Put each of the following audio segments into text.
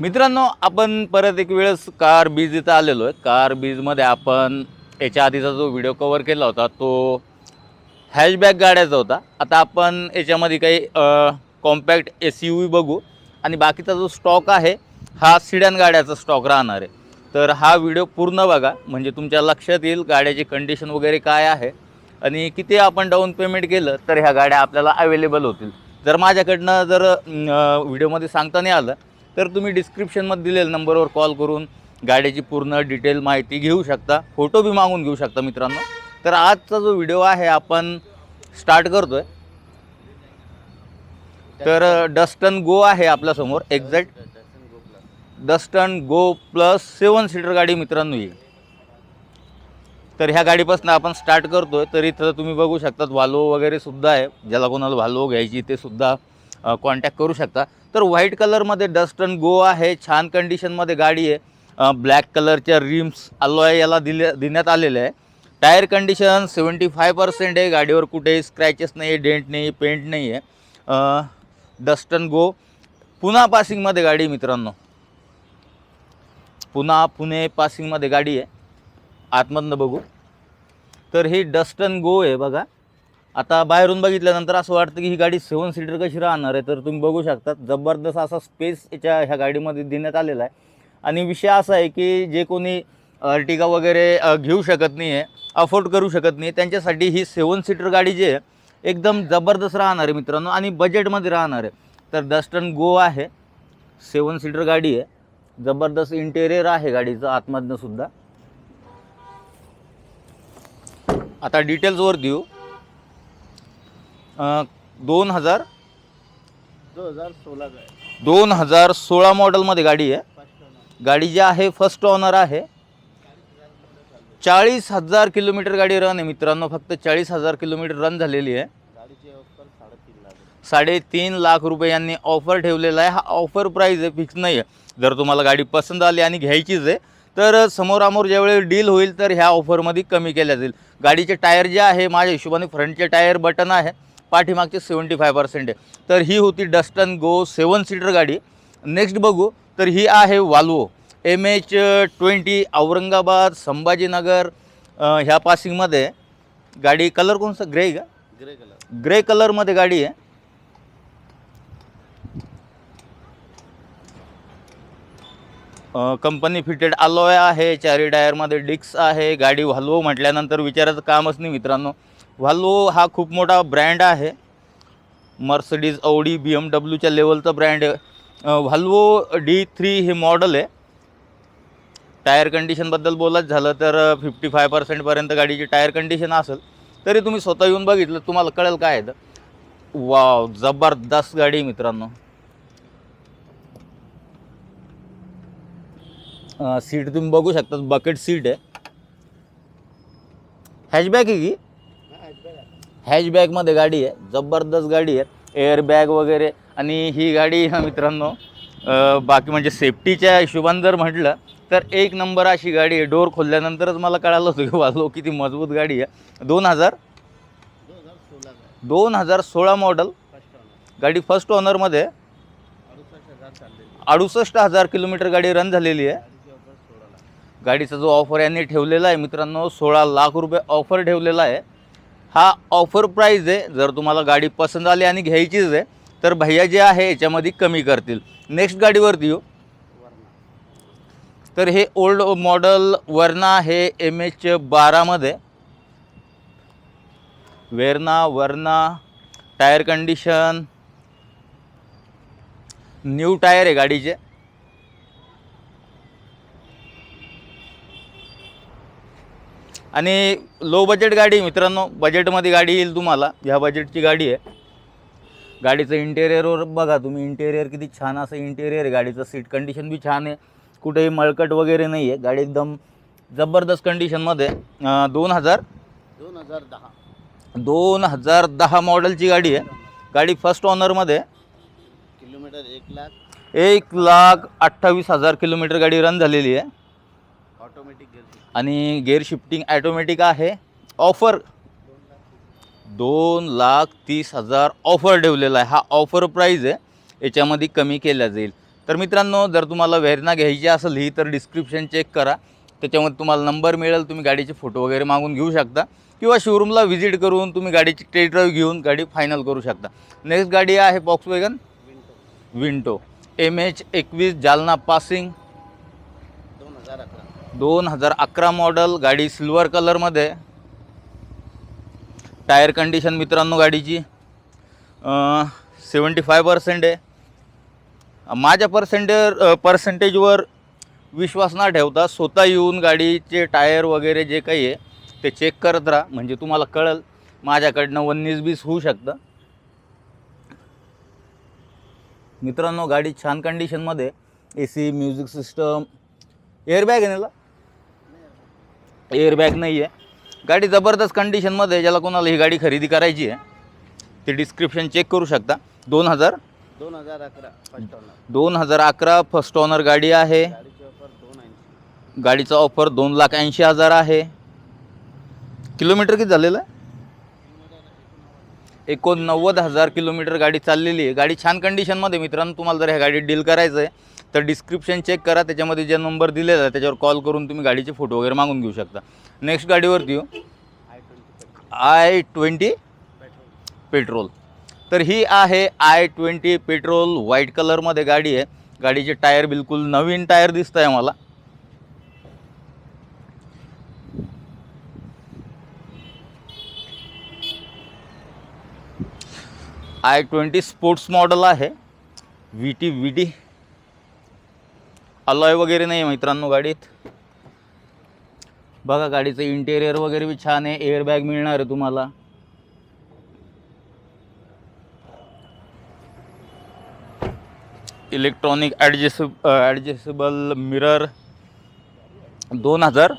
मित्रांनो आपण परत एक वेळेस कार बीज इथं आलेलो आहे. कार बीजमध्ये आपण याच्या आधीचा जो व्हिडिओ कवर केला होता तो हॅशबॅक गाड्याचा होता. आता आपण याच्यामध्ये काही कॉम्पॅक्ट एस यू बघू. आणि बाकीचा जो स्टॉक आहे हा सिडॅन गाड्याचा स्टॉक राहणार आहे. तर हा व्हिडिओ पूर्ण बघा. म्हणजे तुमच्या लक्षात येईल गाड्याची कंडिशन वगैरे काय आहे. आणि किती आपण डाऊन पेमेंट केलं तर ह्या गाड्या आपल्याला अवेलेबल होतील. जर माझ्याकडनं जर व्हिडिओमध्ये सांगता नाही आलं तर तुम्ही डिस्क्रिप्शनमध्ये दिलेल्या नंबरवर कॉल करून गाडीची पूर्ण डिटेल माहिती घेऊ शकता. फोटो बी मागून घेऊ शकता मित्रांनो. तर आजचा जो व्हिडिओ आहे आपण स्टार्ट करतोय. तर डस्टन गो आहे आपल्यासमोर exact Datsun go plus seven seater गाडी मित्रांनो ही तर ह्या गाडीपासून आपण स्टार्ट करतोय. तर इथं तुम्ही बघू शकतात व्हालो वगैरे सुद्धा आहे. ज्याला कोणाला व्हालो घ्यायची ते सुद्धा कॉन्टॅक्ट करू शकता. तर व्हाईट कलरमध्ये डस्टन गो आहे छान कंडिशनमध्ये गाडी आहे. ब्लॅक कलरच्या रिम्स अलॉय याला दिल्या देण्यात आलेलं आहे. Tyre condition seventy five percent आहे. गाडीवर कुठेही स्क्रॅचेस नाही आहे डेंट नाही पेंट नाही आहे. डस्टन गो पुन्हा पासिंगमध्ये गाडी आहे मित्रांनो. पुन्हा पुणे पासिंगमध्ये गाडी आहे. आतमधनं बघू. तर ही डस्टन गो आहे बघा. आता बाहेरून बघितल्यानंतर असं वाटतं की ही गाडी सेवन सीटर कशी राहणार आहे तर तुम्ही बघू शकता. जबरदस्त असा स्पेस याच्या ह्या गाडीमध्ये देण्यात आलेला आहे. आणि विषय असा आहे की जे कोणी अर्टिगा वगैरे घेऊ शकत नाही आहे अफोर्ड करू शकत नाही त्यांच्यासाठी ही सेवन सीटर गाडी जी आहे एकदम जबरदस्त राहणार आहे मित्रांनो. आणि बजेटमध्ये राहणार आहे. तर डस्टन गो आहे. सेवन सीटर गाडी आहे. जबरदस्त इंटेरियर आहे गाडीचं आतमधनं सुद्धा. आता डिटेल्सवर देऊ. दोन हजार दोन हजार सोळा मॉडेलमध्ये गाडी आहे. गाडी जी आहे फर्स्ट ऑनर आहे. चाळीस हजार किलोमीटर गाडी रन आहे मित्रांनो फक्त चाळीस हजार किलोमीटर रन झालेली आहे. साडेतीन लाख रुपये. यांनी ऑफर ठेवलेला आहे. हा ऑफर प्राईज आहे फिक्स नाही आहे जर तुम्हाला गाडी पसंत आली आणि घ्यायचीच आहे तर समोरामोर ज्यावेळेस डील होईल तर ह्या ऑफरमध्ये कमी केल्या जाईल. गाडीचे टायर जे आहे माझ्या हिशोबाने फ्रंटचे टायर बटन आहे. पाठीमागचे सेवन्टी फाय पर्सेंट आहे. तर ही होती डस्टन गो सेवन सीटर गाडी. नेक्स्ट बघू तर ही आहे Volvo. M H twenty Aurangabad Sambhajinagar ह्या पासिंगमध्ये. गाडी कलर कोणचा ग्रे का? Grey colour. ग्रे कलरमध्ये गाडी आहे. कंपनी फिटेड अलॉय आहे चारी टायरमध्ये डिक्स आहे गाडी व्हाल्वो म्हटल्यानंतर विचारायचं कामच नाही मित्रांनो. व्हॉल्वो हा खूप मोठा ब्रँड आहे. मर्सडीज औडी बी एम डब्ल्यूच्या लेवलचा ब्रँड आहे. व्हॉल्वो डी थ्री हे मॉडल आहे. टायर कंडिशनबद्दल बोलायचं झालं तर फिफ्टी फाय पर्सेंटपर्यंत गाडीची टायर कंडिशन असेल. तरी तुम्ही स्वतः येऊन बघितलं तुम्हाला कळेल काय आहे तर वाव जबरदस्त गाडी आहे मित्रांनो. सीट तुम्ही बघू शकता बकेट सीट आहे. हॅचबॅक आहे की? हॅचबॅगमध्ये गाडी आहे जबरदस्त गाडी आहे एअरबॅग वगैरे. आणि ही गाडी हा मित्रांनो बाकी म्हणजे सेफ्टीच्या हिशोबाने जर म्हटलं तर एक नंबर अशी गाडी आहे. डोर खोलल्यानंतरच मला कळालं होतं की वाजलो किती मजबूत गाडी आहे. दोन हजार दोन हजार सोळा मॉडल गाडी फर्स्ट ओनरमध्ये अडुसष्ट हजार किलोमीटर गाडी रन झालेली आहे. गाडीचा जो ऑफर यांनी ठेवलेला आहे मित्रांनो सोळा लाख रुपये ऑफर ठेवलेला आहे. हा ऑफर प्राईज आहे. जर तुम्हाला गाडी पसंत आली आणि घ्यायचीच आहे तर भैया जे आहे याच्यामध्ये कमी करतील. नेक्स्ट गाडीवरती येऊ. तर हे ओल्ड मॉडल वर्ना हे एम एच बारामध्ये. Verna Verna tyre condition new tyre आहे गाडीचे. आणि लो बजेट गाडी मित्रांनो. बजेटमध्ये गाडी येईल तुम्हाला. ह्या बजेटची गाडी आहे. गाडीचं इंटेरियरवर बघा तुम्ही. इंटेरियर किती छान असं इंटेरियर आहे. गाडीचं सीट कंडिशन बी छान आहे. कुठेही मळकट वगैरे नाही आहे गाडी एकदम जबरदस्त कंडिशनमध्ये दोन हजार दोन हजार दहा. दोन हजार दहा मॉडेलची गाडी आहे. गाडी फर्स्ट ऑनरमध्ये किलोमीटर एक लाख. एक लाख अठ्ठावीस हजार किलोमीटर गाडी रन झालेली आहे. आणि गेअर शिफ्टिंग ॲटोमॅटिक आहे. ऑफर दोन लाख तीस हजार ऑफर ठेवलेला आहे. हा ऑफर प्राईज आहे. याच्यामध्ये कमी केला जाईल. तर मित्रांनो जर तुम्हाला व्हेरना घ्यायची असेल ही तर डिस्क्रिप्शन चेक करा. त्याच्यामध्ये तुम्हाला नंबर मिळेल तुम्ही गाडीचे फोटो वगैरे मागून घेऊ शकता. किंवा शोरूमला व्हिजिट करून तुम्ही गाडीची टेस्ट ड्राईव्ह घेऊन गाडी फायनल करू शकता. नेक्स्ट गाडी आहे Volkswagen Vento M H एकवीस जालना पासिंग दोन हजार अकरा मॉडल गाडी सिल्वर कलरमध्ये टायर कंडिशन मित्रांनो गाडीची सेवन्टी फाय पर्सेंट आहे. माझ्या पर्सेंटे पर्सेंटेजवर विश्वास न ठेवता स्वतः येऊन गाडीचे टायर वगैरे जे काही आहे ते चेक करत राहा. म्हणजे तुम्हाला कळेल माझ्याकडनं वन्नीस बीस होऊ शकतं. मित्रांनो गाडी छान कंडिशनमध्ये A C music system airbag आहे ना एअरबॅग नाही आहे गाडी जबरदस्त कंडिशनमध्ये आहे. ज्याला कोणाला ही गाडी खरेदी करायची आहे ते डिस्क्रिप्शन चेक करू शकता. दोन हजार दोन हजार अकरा फर्स्ट ऑनर दोन हजार अकरा फर्स्ट ऑनर गाडी आहे. गाडीची ऑफर दोन ऐंशी. गाडीचा ऑफर दोन लाख ऐंशी हजार आहे. किलोमीटर किती झालेलं आहे? एकोणनव्वद हजार किलोमीटर गाडी चाललेली आहे. गाडी छान कंडिशनमध्ये मित्रांनो तुम्हाला जर ह्या गाडीत डील करायचं आहे तर डिस्क्रिप्शन चेक करा त्याच्यामध्ये जे नंबर दिलेला आहे त्याच्यावर कॉल करून तुम्ही गाडीचे फोटो वगैरे मागून घेऊ शकता. नेक्स्ट गाडीवरती येऊ आय ट्वेंटी पेट्रोल पेट्रोल तर ही आहे आय ट्वेंटी पेट्रोल व्हाईट कलरमध्ये गाडी आहे. गाडीचे टायर बिलकुल नवीन टायर दिसत आहे मला आय ट्वेंटी स्पोर्ट्स मॉडल आहे. V T V T alloy वगैरे नाही आहे मित्रांनो गाडीत. बघा गाडीचं इंटेरियर वगैरे बी छान आहे. एअरबॅग मिळणार आहे तुम्हाला. इलेक्ट्रॉनिक ॲडजेसिब ॲडजेसिबल मिरर दोन हजार.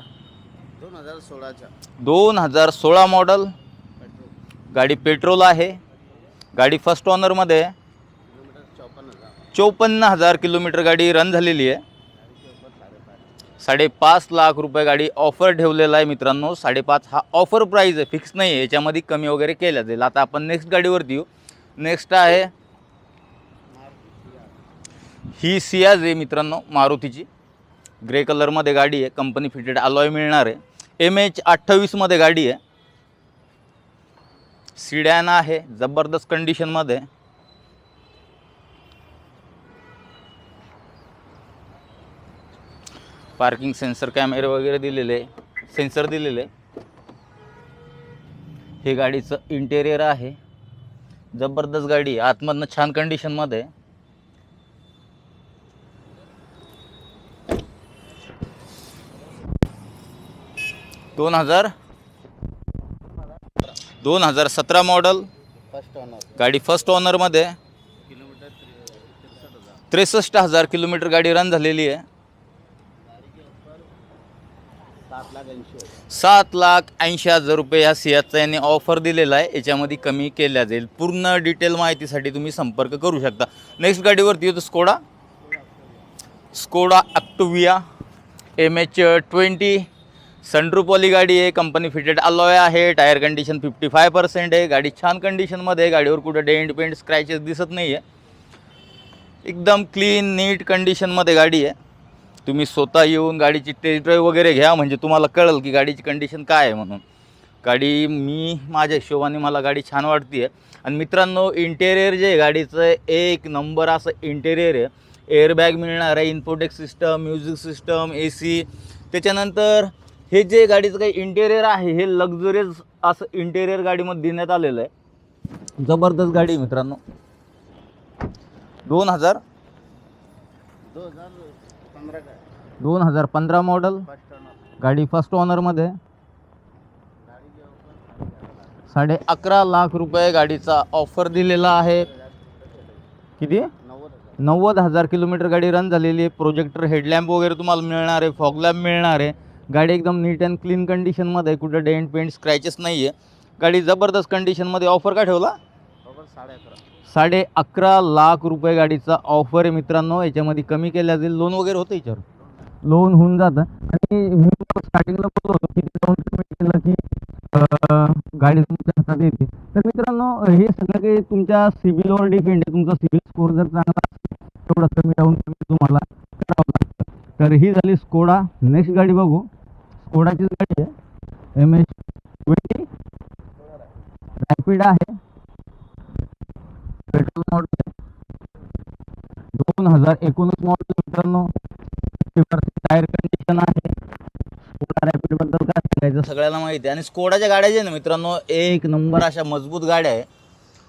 दोन हजार सोळाच्या. दोन हजार सोळा मॉडल गाडी पेट्रोल आहे. गाडी फर्स्ट ऑनरमध्ये चौपन्न हजार किलोमीटर गाडी रन झालेली आहे. साडेपाच लाख रुपये गाडी ऑफर ठेवलेला आहे मित्रांनो. साडेपाच हा ऑफर प्राईज आहे फिक्स नाही आहे. याच्यामध्ये कमी वगैरे केल्या जाईल. आता आपण नेक्स्ट गाडीवरती येऊ. नेक्स्ट आहे ही सियाज आहे मित्रांनो मारुतीची. ग्रे कलरमध्ये गाडी आहे. कंपनी फिटेड अलॉय मिळणार आहे. एम एच अठ्ठावीसमध्ये गाडी आहे. सिडॅन आहे जबरदस्त कंडिशनमध्ये पार्किंग सेन्सर कॅमेरे वगैरे दिलेले सेन्सर दिलेले हे गाडीचं इंटेरियर आहे. जबरदस्त गाडी आतमधनं छान कंडिशनमध्ये. दोन हजार दोन हजार सतरा मॉडल फर्स्ट ऑनर गाडी फर्स्ट ऑनरमध्ये त्रेसष्ट हजार किलोमीटर गाडी रन झालेली आहे गाडीची ऑफर सात लाख ऐंशी हजार रुपये ह्या सियाचा यांनी ऑफर दिलेला आहे. याच्यामध्ये कमी केल्या जाईल. पूर्ण डिटेल माहितीसाठी तुम्ही संपर्क करू शकता. नेक्स्ट गाडीवरती येतो Skoda Skoda Octavia M H twenty सनरूपवाली गाडी आहे. कंपनी फिटेड अलॉय आहे. Tyre condition fifty five percent आहे. गाडी छान कंडिशनमध्ये आहे. गाडीवर कुठं डेंट पेंट स्क्रॅचेस दिसत नाही आहे एकदम क्लीन नीट कंडिशनमध्ये गाडी आहे. तुम्ही स्वतः येऊन गाडीची टेस्ट ड्राईव्ह वगैरे घ्या म्हणजे तुम्हाला कळेल की गाडीची कंडिशन काय आहे म्हणून. गाडी मी माझ्या हिशोबाने मला गाडी छान वाटते आहे आणि मित्रांनो इंटेरियर जे आहे गाडीचं एक नंबर असं इंटेरियर आहे. एअरबॅग मिळणार आहे infotech system music system A C त्याच्यानंतर हे जे गाडीचं काही इंटेरियर आहे हे लक्झरियस असं इंटेरियर गाडीमध्ये देण्यात आलेलं आहे. जबरदस्त गाडी आहे मित्रांनो. दोन हजार दोन हजार पंधरा काय? दोन हजार पंधरा मॉडल गाडी फर्स्ट ओनरमध्ये साडे अकरा लाख रुपये गाडीचा ऑफर दिलेला आहे. किती? नव्वद हजार किलोमीटर गाडी रन झालेली आहे. प्रोजेक्टर हेडलॅम्प वगैरे तुम्हाला मिळणार आहे. फॉगलॅम्प मिळणार आहे. गाडी एकदम नीट अँड क्लीन कंडिशनमध्ये कुठं डेंट पेंट स्क्रॅचेस नाही आहे गाडी जबरदस्त कंडिशनमध्ये ऑफर का ठेवला? साडे अकरा साडे अकरा लाख रुपये गाडीचा ऑफर आहे मित्रांनो. याच्यामध्ये कमी केल्या जाईल. लोन वगैरे होतं याच्यावर? लोन होऊन जातं. आणि मी स्टार्टिंगला बोललो होतो की डाऊन पेमेंट केलं की गाडी तुमच्या हातात येते. तर मित्रांनो हे सगळं काही तुमच्या सिबिलवर डिपेंड आहे. तुमचा सिबिल स्कोर जर चांगला असेल तेवढं कमी डाऊन पेमेंट तुम्हाला करावं लागतं. तर ही झाली स्कोडा नेक्स्ट गाडी बघू. स्कोडाचीच गाडी आहे. एम एच ट्वेंटी रॅपिड आहे. पेट्रोल मॉडेल दोन हजार एकोणीस मॉडेल मित्रांनो. टायर कंडिशन आहे स्कोडा रॅपिडबद्दल काय सांगायचं सगळ्याला माहिती आहे. आणि स्कोडाच्या गाड्या ज्या ना मित्रांनो एक नंबर अशा मजबूत गाड्या आहे.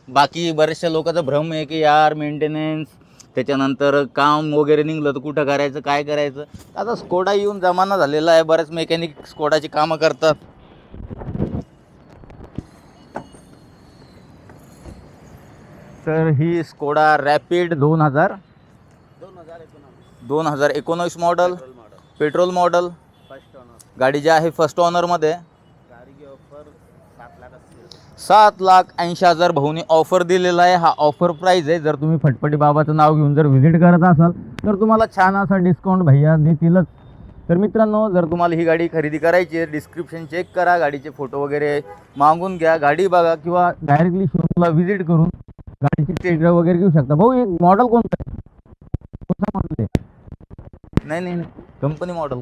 बाकी बऱ्याचशा लोकांचा भ्रम आहे की यार मेंटेनन्स त्याच्यानंतर काम वगैरे निघलं तर कुठं करायचं काय करायचं? आता स्कोडा येऊन जमाना झालेला आहे. बरेच मेकॅनिक स्कोडाची कामं करतात. तर ही स्कोडा रॅपिड दोन हजार दोन हजार एकोणवीस model petrol model. First owner गाडी जी आहे फर्स्ट ऑनरमध्ये गाड़ी ऑफर सात लाख सात ऐंशी हजार भाऊनी ऑफर दिलेला आहे. हा ऑफर प्राईज आहे. जर तुम्ही फटफटी बाबाचं नाव घेऊन जर व्हिजिट करत असाल तर तुम्हाला छान असा डिस्काउंट भैया देतीलच. तर मित्रांनो जर तुम्हाला ही गाडी खरेदी करायची आहे डिस्क्रिप्शन चेक करा. गाडीचे फोटो वगैरे मागून घ्या. गाडी बघा किंवा डायरेक्टली शोरूमला व्हिजिट करून गाडीची टेस्ट वगैरे घेऊ शकता. भाऊ एक मॉडेल कोणतं आहे? कोणता मॉडेल आहे? नाही नाही कंपनी मॉडेल?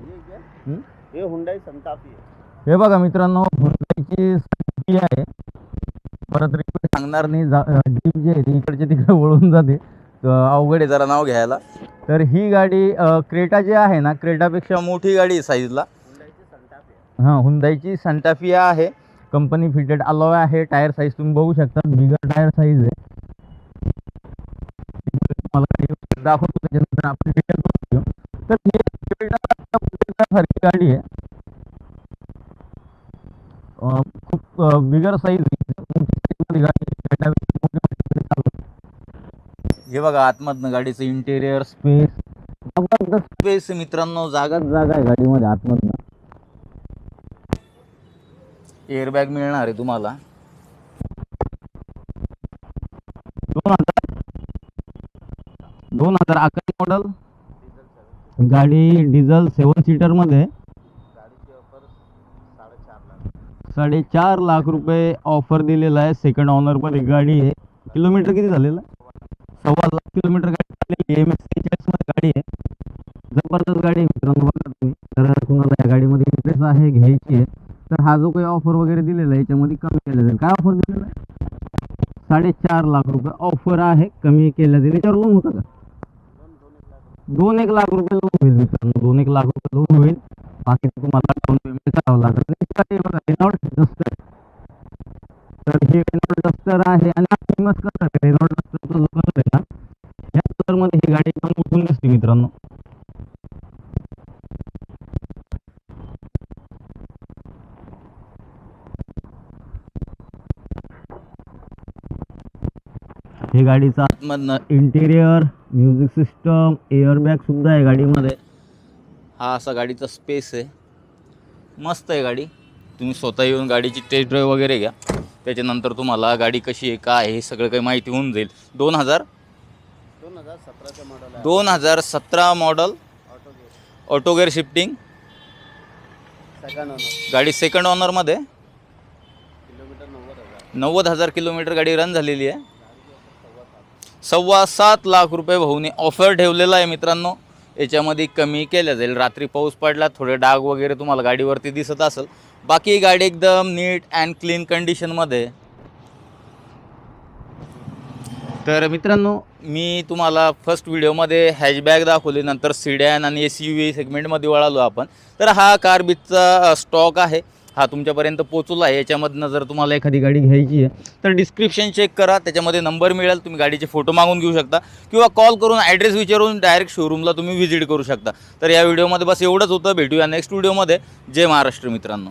ये हुंडई संताफी है हे बघा मित्रांनो हुंडाईची स्कॉर्पिओ आहे. परत रिपीट सांगणार नाही. जीप जी आहे ती इकडचे तिकडे वळून जाते. अवघड आहे जरा नाव घ्यायला. तर ही गाडी क्रेटा जी आहे ना क्रेटापेक्षा मोठी गाडी आहे साईजला है हां हुंदाईची संटाफिया आहे. कंपनी फिटेड अलॉय आहे. टायर साईज तुम्ही बघू शकता. बिगर टायर साईज आहे. दाखवतो त्याच्यानंतर आपण डिटेल तर ही सारखी गाडी आहे. खूप बिगर साईज गाडी हे बघा आतमधनं गाडीचं इंटेरियर स्पेस स्पेस मित्रांनो जागाच जागा आहे गाडीमध्ये आतमधनं. एअरबॅग मिळणार आहे तुम्हाला. दोन हजार दोन हजार अकरा मॉडल गाडी डिझेल सेवन सीटरमध्ये साडेचार लाख रुपये ऑफर दिलेला आहे. सेकंड ऑनरमध्ये गाडी आहे. किलोमीटर किती झालेलं? सव्वा लाख किलोमीटर गाडी झालेली एम एसमध्ये गाडी आहे. जबरदस्त गाडी आहे मित्रांनो बघा तुम्ही. तर तुम्हाला या गाडीमध्ये इंटरेस्ट आहे घ्यायची आहे तर हा जो काही ऑफर वगैरे दिलेला आहे याच्यामध्ये कमी केला जाईल. काय ऑफर दिलेला आहे? साडेचार लाख रुपये ऑफर आहे कमी केल्या जाईल. याच्यावर लोन होतं का? दोन एक लाख रुपये लोन होईल मित्रांनो. दोन एक लाख रुपये लोन होईल. बाकी तुम्हाला डाऊन पेमेंट करावं लागेल. डस्टर तर हे रेनॉल्ड डस्टर आहे आणि फेमस कलर आहे? रेनॉल्ड डस्टरचा जो कलर आहे ना? या कलरमध्ये ही गाडी एकदम उठून दिसते मित्रांनो. हे गाडीचा आतमधनं इंटेरियर म्युझिक सिस्टम एअरबॅग सुद्धा आहे गाडीमध्ये. हा असा गाडीचा स्पेस आहे. मस्त आहे गाडी. तुम्ही स्वतः येऊन गाडीची टेस्ट ड्राईव्ह वगैरे घ्या. त्याच्यानंतर तुम्हाला गाडी कशी आहे काय आहे हे सगळं काही माहिती होऊन जाईल. दोन हजार दोन हजार सतराचं मॉडल आहे. दोन हजार सतरा model auto gear auto gear shifting second owner गाडी सेकंड ऑनरमध्ये किलोमीटर नव्वद हजार. नव्वद हजार किलोमीटर गाडी रन झालेली आहे. सव्वा सात लाख रुपये भाऊने ऑफर ठेवलेला आहे मित्रांनो. याच्यामध्ये कमी केल्या जाईल. रात्री पाऊस पडला थोडे डाग वगैरे तुम्हाला गाडीवरती दिसत असेल. बाकी गाडी एकदम नीट अँड क्लीन कंडिशनमध्ये तर मित्रांनो मी तुम्हाला फर्स्ट व्हिडिओमध्ये हॅशबॅग दाखवली नंतर सिडॅन आणि एस यू व्ही सेगमेंटमध्ये वळालो आपण. तर हा कार बीचचा स्टॉक आहे. हा तुमच्यापर्यंत पोचवला आहे. याच्यामधनं जर तुम्हाला एखादी गाडी घ्यायची आहे तर डिस्क्रिप्शन चेक करा. त्याच्यामध्ये नंबर मिळेल. तुम्ही गाडीचे फोटो मागून घेऊ शकता. किंवा कॉल करून ॲड्रेस विचारून डायरेक्ट शोरूमला तुम्ही व्हिजिट करू शकता. तर या व्हिडिओमध्ये बस एवढंच होतं. भेटूया नेक्स्ट व्हिडिओमध्ये जय महाराष्ट्र मित्रांनो.